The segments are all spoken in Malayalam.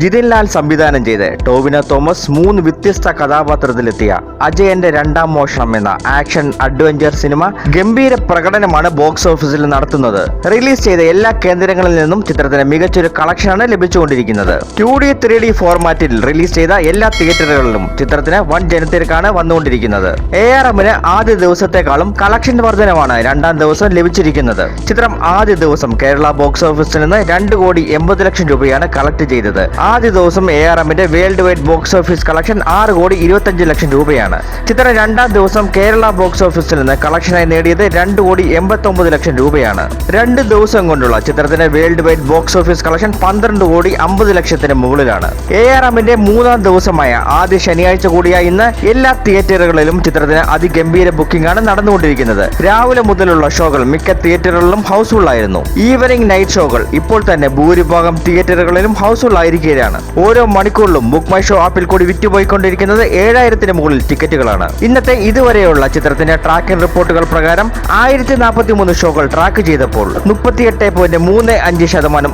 ജിതിൻ ലാൽ സംവിധാനം ചെയ്ത് ടോവിനോ തോമസ് മൂന്ന് വ്യത്യസ്ത കഥാപാത്രത്തിലെത്തിയ അജയന്റെ രണ്ടാം മോഷണം എന്ന ആക്ഷൻ അഡ്വഞ്ചർ സിനിമ ഗംഭീര പ്രകടനമാണ് ബോക്സ് ഓഫീസിൽ നടത്തുന്നത്. റിലീസ് ചെയ്ത എല്ലാ കേന്ദ്രങ്ങളിൽ നിന്നും ചിത്രത്തിന് മികച്ചൊരു കളക്ഷനാണ് ലഭിച്ചുകൊണ്ടിരിക്കുന്നത്. ടു ഡി ത്രീ ഡി ഫോർമാറ്റിൽ റിലീസ് ചെയ്ത എല്ലാ തിയേറ്ററുകളിലും ചിത്രത്തിന് വൻ ജനത്തിരക്കാണ് വന്നുകൊണ്ടിരിക്കുന്നത്. എ ആർ എമ്മിന് ആദ്യ ദിവസത്തെക്കാളും കളക്ഷൻ വർധനമാണ് രണ്ടാം ദിവസം ലഭിച്ചിരിക്കുന്നത്. ചിത്രം ആദ്യ ദിവസം കേരള ബോക്സ് ഓഫീസിൽ നിന്ന് രണ്ട് കോടി എൺപത് ലക്ഷം രൂപയാണ് കളക്ട് ചെയ്തത്. ആദ്യ ദിവസം എ ആർ എമ്മിന്റെ world wide box office collection ആറ് കോടി ഇരുപത്തഞ്ച് ലക്ഷം രൂപയാണ്. ചിത്രം രണ്ടാം ദിവസം കേരള ബോക്സ് ഓഫീസിൽ നിന്ന് കളക്ഷനായി നേടിയത് രണ്ട് കോടി എൺപത്തി ഒമ്പത് ലക്ഷം രൂപയാണ്. രണ്ട് ദിവസം കൊണ്ടുള്ള ചിത്രത്തിന്റെ world wide box office collection പന്ത്രണ്ട് കോടി അമ്പത് ലക്ഷത്തിന് മുകളിലാണ്. എ ആർ എമ്മിന്റെ മൂന്നാം ദിവസമായ ആദ്യ ശനിയാഴ്ച കൂടിയായ ഇന്ന് എല്ലാ തിയേറ്ററുകളിലും ചിത്രത്തിന് അതിഗംഭീര ബുക്കിംഗ് ആണ് നടന്നുകൊണ്ടിരിക്കുന്നത്. രാവിലെ മുതലുള്ള ഷോകൾ മിക്ക തിയേറ്ററുകളിലും ഹൗസ്ഫുൾ ആയിരുന്നു. ഈവനിംഗ് നൈറ്റ് ഷോകൾ ഇപ്പോൾ തന്നെ ഭൂരിഭാഗം തിയേറ്ററുകളിലും ഹൗസ്ഫുൾ ആയിരിക്കുകയാണ് ഓരോ മണിക്കൂറിലും ബുക്ക് മൈ ഷോ ആപ്പിൽ കൂടി വിറ്റുപോയിക്കൊണ്ടിരിക്കുന്നത് ഏഴായിരത്തിന് മുകളിൽ ടിക്കറ്റുകളാണ്. ഇന്നത്തെ ഇതുവരെയുള്ള ചിത്രത്തിന്റെ ട്രാക്കിംഗ് റിപ്പോർട്ടുകൾ പ്രകാരം ആയിരത്തി നാൽപ്പത്തി മൂന്ന് ഷോകൾ ട്രാക്ക് ചെയ്തപ്പോൾ മുപ്പത്തിയെട്ട് പോയിന്റ് മൂന്ന് അഞ്ച് ശതമാനം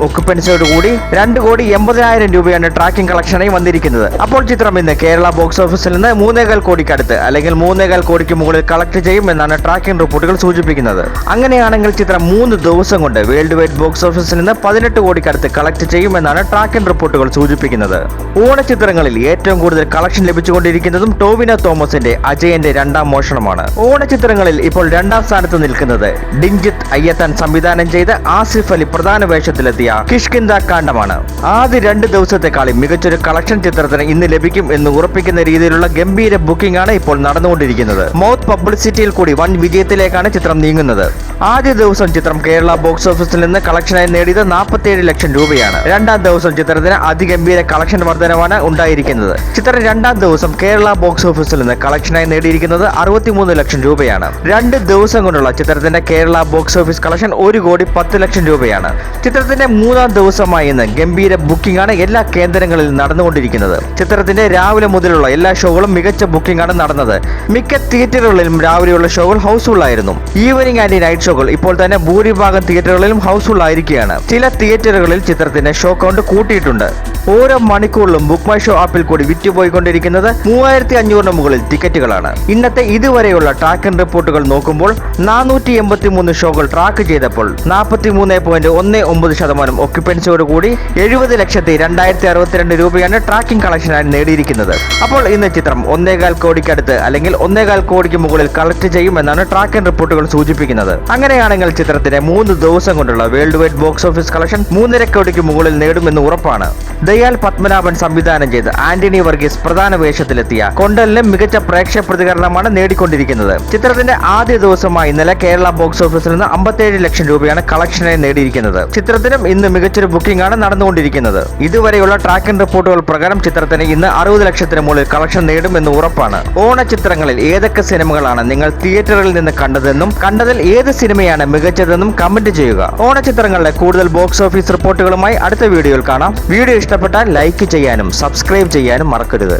രണ്ട് കോടി എൺപതിനായിരം രൂപയാണ് ട്രാക്കിംഗ് കളക്ഷനായി വന്നിരിക്കുന്നത്. അപ്പോൾ ചിത്രം ഇന്ന് കേരള ബോക്സ് ഓഫീസിൽ നിന്ന് മൂന്നേകാൽ കോടിക്കടുത്ത് അല്ലെങ്കിൽ മൂന്നേകാൽ കോടിക്ക് മുകളിൽ കളക്ട് ചെയ്യും എന്നാണ് ട്രാക്കിംഗ് റിപ്പോർട്ടുകൾ സൂചിപ്പിക്കുന്നത്. അങ്ങനെയാണെങ്കിൽ ചിത്രം മൂന്ന് ദിവസം കൊണ്ട് വേൾഡ് വൈഡ് ബോക്സ് ഓഫീസിൽ നിന്ന് പതിനെട്ട് കോടിക്കടുത്ത് കളക്ട് ചെയ്യുമെന്നാണ് ട്രാക്കിംഗ് റിപ്പോർട്ടുകൾ സൂചിപ്പിക്കുന്നത്. ഓണചിത്രങ്ങളിൽ ഏറ്റവും കൂടുതൽ കളക്ഷൻ ലഭിച്ചുകൊണ്ടിരിക്കുന്നതും ടോവിന തോമസിന്റെ അജയന്റെ രണ്ടാം മോഷണമാണ്. ഓണചിത്രങ്ങളിൽ ഇപ്പോൾ രണ്ടാം സ്ഥാനത്ത് നിൽക്കുന്നത് ഡിഞ്ചിത് അയ്യത്തൻ സംവിധാനം ചെയ്ത് ആസിഫ് അലി പ്രധാന വേഷത്തിലെത്തിയ കിഷ്കിന്ദ കാണ്ഡമാണ്. ആദ്യ രണ്ട് ദിവസത്തെക്കാളും മികച്ചൊരു കളക്ഷൻ ചിത്രത്തിന് ഇന്ന് ലഭിക്കും എന്ന് ഉറപ്പിക്കുന്ന രീതിയിലുള്ള ഗംഭീര ബുക്കിംഗ് ആണ് ഇപ്പോൾ നടന്നുകൊണ്ടിരിക്കുന്നത്. മൗത്ത് പബ്ലിസിറ്റിയിൽ കൂടി വൻ വിജയത്തിലേക്കാണ് ചിത്രം നീങ്ങുന്നത്. ആദ്യ ദിവസം ചിത്രം കേരള ബോക്സ് ഓഫീസിൽ നിന്ന് കളക്ഷനായി നേടിയത് നാൽപ്പത്തിയേഴ് ലക്ഷം രൂപയാണ്. രണ്ടാം ദിവസം ചിത്രത്തിന് അതിഗംഭീര കളക്ഷൻ വർധനവാണ് ഉണ്ടായിരിക്കുന്നത്. ചിത്രം രണ്ടാം ദിവസം കേരള ബോക്സ് ഓഫീസിൽ നിന്ന് കളക്ഷനായി നേടിയിരിക്കുന്നത് അറുപത്തിമൂന്ന് ലക്ഷം രൂപയാണ്. രണ്ട് ദിവസം കൊണ്ടുള്ള ചിത്രത്തിന്റെ കേരള ബോക്സ് ഓഫീസ് കളക്ഷൻ ഒരു കോടി പത്ത് ലക്ഷം രൂപയാണ്. ചിത്രത്തിന്റെ മൂന്നാം ദിവസമായി ഇന്ന് ഗംഭീര ബുക്കിംഗ് ആണ് എല്ലാ കേന്ദ്രങ്ങളിൽ നടന്നുകൊണ്ടിരിക്കുന്നത്. ചിത്രത്തിന്റെ രാവിലെ മുതലുള്ള എല്ലാ ഷോകളും മികച്ച ബുക്കിംഗ് ആണ് നടന്നത്. മിക്ക തിയേറ്ററുകളിലും രാവിലെയുള്ള ഷോകൾ ഹൗസ്ഫുൾ ആയിരുന്നു ഈവനിംഗ് ആൻഡ് നൈറ്റ് ഷോകൾ ഇപ്പോൾ തന്നെ ഭൂരിഭാഗം തിയേറ്ററുകളിലും ഹൗസ്ഫുൾ ആയിരിക്കുകയാണ് ചില തിയേറ്ററുകളിൽ ചിത്രത്തിന്റെ ഷോ കൗണ്ട് കൂട്ടിയിട്ടുണ്ട്. ഓരോ മണിക്കൂറിലും ബുക്ക് മൈ ഷോ ആപ്പിൽ കൂടി വിറ്റുപോയിക്കൊണ്ടിരിക്കുന്നത് മൂവായിരത്തി അഞ്ഞൂറിന് മുകളിൽ ടിക്കറ്റുകളാണ്. ഇന്നത്തെ ഇതുവരെയുള്ള ട്രാക്കിംഗ് റിപ്പോർട്ടുകൾ നോക്കുമ്പോൾ നാനൂറ്റി എൺപത്തി മൂന്ന് ഷോകൾ ട്രാക്ക് ചെയ്തപ്പോൾ നാൽപ്പത്തി മൂന്ന് പോയിന്റ് ഒന്ന് ഒമ്പത് ശതമാനം ഒക്യുപ്പൻസിയോട് കൂടി എഴുപത് ലക്ഷത്തി രണ്ടായിരത്തി അറുപത്തിരണ്ട് രൂപയാണ് ട്രാക്കിംഗ് കളക്ഷനായി നേടിയിരിക്കുന്നത്. അപ്പോൾ ഇന്ന് ചിത്രം ഒന്നേകാൽ കോടിക്കടുത്ത് അല്ലെങ്കിൽ ഒന്നേകാൽ കോടിക്ക് മുകളിൽ കളക്ട് ചെയ്യുമെന്നാണ് ട്രാക്ക് ആൻഡ് റിപ്പോർട്ടുകൾ സൂചിപ്പിക്കുന്നത്. അങ്ങനെയാണെങ്കിൽ ചിത്രത്തിന്റെ മൂന്ന് ദിവസം കൊണ്ടുള്ള world wide box office collection മൂന്നര കോടിക്ക് മുകളിൽ നേടുമെന്ന് ഉറപ്പാണ്. ദയാൽ പത്മനാഭൻ സംവിധാനം ചെയ്ത് ആന്റണി വർഗീസ് പ്രധാന വേഷത്തിലെത്തിയ കൊണ്ടലിന് മികച്ച പ്രേക്ഷക പ്രതികരണമാണ് നേടിക്കൊണ്ടിരിക്കുന്നത്. ചിത്രത്തിന്റെ ആദ്യ ദിവസമായി ഇന്നലെ കേരള ബോക്സ് ഓഫീസിൽ നിന്ന് അമ്പത്തേഴ് ലക്ഷം രൂപയാണ് കളക്ഷനായി നേടിയിരിക്കുന്നത്. ചിത്രത്തിനും ഇന്ന് മികച്ചൊരു ബുക്കിംഗ് ആണ് നടന്നുകൊണ്ടിരിക്കുന്നത്. ഇതുവരെയുള്ള ട്രാക്കിംഗ് റിപ്പോർട്ടുകൾ പ്രകാരം ചിത്രത്തിന് ഇന്ന് അറുപത് ലക്ഷത്തിന് മുകളിൽ കളക്ഷൻ നേടുമെന്ന് ഉറപ്പാണ്. ഓണ ചിത്രങ്ങളിൽ ഏതൊക്കെ സിനിമകളാണ് നിങ്ങൾ തിയേറ്ററിൽ നിന്ന് കണ്ടതെന്നും കണ്ടതിൽ ഏത് സിനിമയാണ് മികച്ചതെന്നും കമന്റ് ചെയ്യുക. ഓണ ഓണചിത്രങ്ങളുടെ കൂടുതൽ ബോക്സ് ഓഫീസ് റിപ്പോർട്ടുകളുമായി അടുത്ത വീഡിയോയിൽ കാണാം. വീഡിയോ ഇഷ്ടപ്പെട്ടാൽ ലൈക്ക് ചെയ്യാനും സബ്സ്ക്രൈബ് ചെയ്യാനും മറക്കരുത്.